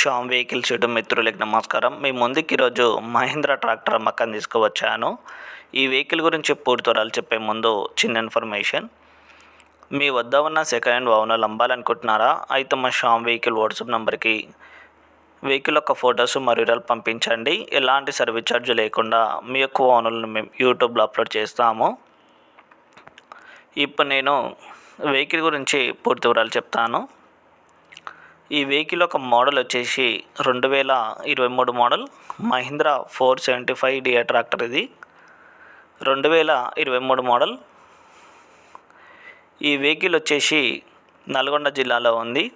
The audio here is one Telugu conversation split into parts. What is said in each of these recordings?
శ్యామ్ వెహికల్స్ యూట్యూబ్ మిత్రులకి నమస్కారం. మీ ముందుకి ఈరోజు మహీంద్రా ట్రాక్టర్ అమ్మకాన్ని తీసుకువచ్చాను. ఈ వెహికల్ గురించి పూర్తి వివరాలు చెప్పే ముందు చిన్న ఇన్ఫర్మేషన్. మీ వద్ద ఉన్న సెకండ్ హ్యాండ్ వాహనాలు అమ్మాలనుకుంటున్నారా అయితే మా షామ్ వెహికల్ వాట్సాప్ నెంబర్కి వెహికల్ యొక్క ఫొటోస్ మరియు వివరాలు పంపించండి. ఎలాంటి సర్వీస్ ఛార్జ్ లేకుండా మీ యొక్క వాహనాలను మేము యూట్యూబ్లో అప్లోడ్ చేస్తాము. ఇప్పుడు నేను వెహికల్ గురించి పూర్తి వివరాలు చెప్తాను. ఈ వెహికల్ ఒక మోడల్ వచ్చేసి రెండు వేల ఇరవై మూడు model Mahindra four seventy five DI tractor ఇది. రెండు వేల ఇరవై మూడు మోడల్. ఈ వెహికల్ వచ్చేసి నల్గొండ జిల్లాలో ఉంది.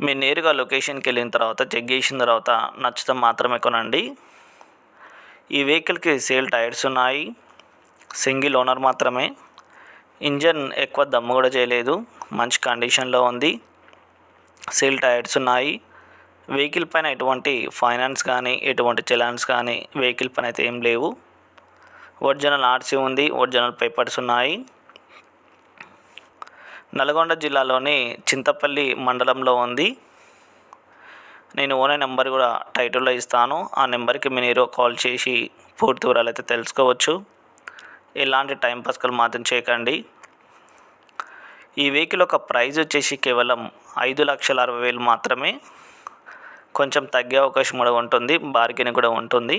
మీరు నేరుగా లొకేషన్కి వెళ్ళిన తర్వాత చెక్ చేసిన తర్వాత నచ్చితే మాత్రమే కొనండి. ఈ వెహికల్కి సేల్ టైర్స్ ఉన్నాయి. సింగిల్ ఓనర్ మాత్రమే. ఇంజన్ ఎక్కువ దమ్ము కూడా చేయలేదు. మంచి కండిషన్లో ఉంది. సేల్ టైర్స్ ఉన్నాయి. వెహికల్ పైన ఎటువంటి ఫైనాన్స్ కానీ ఎటువంటి చలాన్స్ కానీ వెహికల్ పైన అయితే ఏం లేవు. ఒరిజినల్ ఆర్సీ ఉంది ఒరిజినల్ పేపర్స్ ఉన్నాయి. నల్గొండ జిల్లాలోని చింతపల్లి మండలంలో ఉంది. నేను ఓనర్ నెంబర్ కూడా టైటిల్లో ఇస్తాను. ఆ నెంబర్కి మీరు కాల్ చేసి పూర్తి వివరాలు అయితే తెలుసుకోవచ్చు. ఎలాంటి టైం పాస్కలు మాత్రం చేయకండి. ఈ వెహికల్ ఒక ప్రైజ్ వచ్చేసి కేవలం ఐదు లక్షల అరవై వేలు మాత్రమే. కొంచెం తగ్గే అవకాశం కూడా ఉంటుంది బార్గెన్ కూడా ఉంటుంది.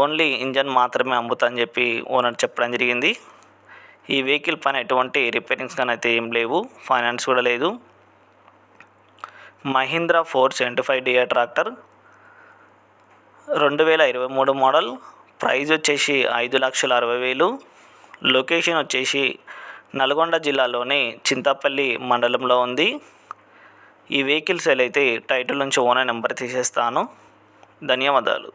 ఓన్లీ ఇంజన్ మాత్రమే అమ్ముతా అని చెప్పి ఓనర్ చెప్పడం జరిగింది. ఈ వెహికల్ పైన ఎటువంటి రిపేరింగ్స్ కానీ అయితే ఏం లేవు ఫైనాన్స్ కూడా లేదు. Mahindra four seventy five DI tractor రెండు వేల ఇరవై మూడు మోడల్. ప్రైజ్ వచ్చేసి ఐదు లక్షల అరవై వేలు. లొకేషన్ వచ్చేసి నల్గొండ జిల్లాలోని చింతపల్లి మండలంలో ఉంది. ఈ వెహికల్ సేల్ అయితే టైటిల్ నుంచి ఓనర్ నెంబర్ తీసేస్తాను. ధన్యవాదాలు.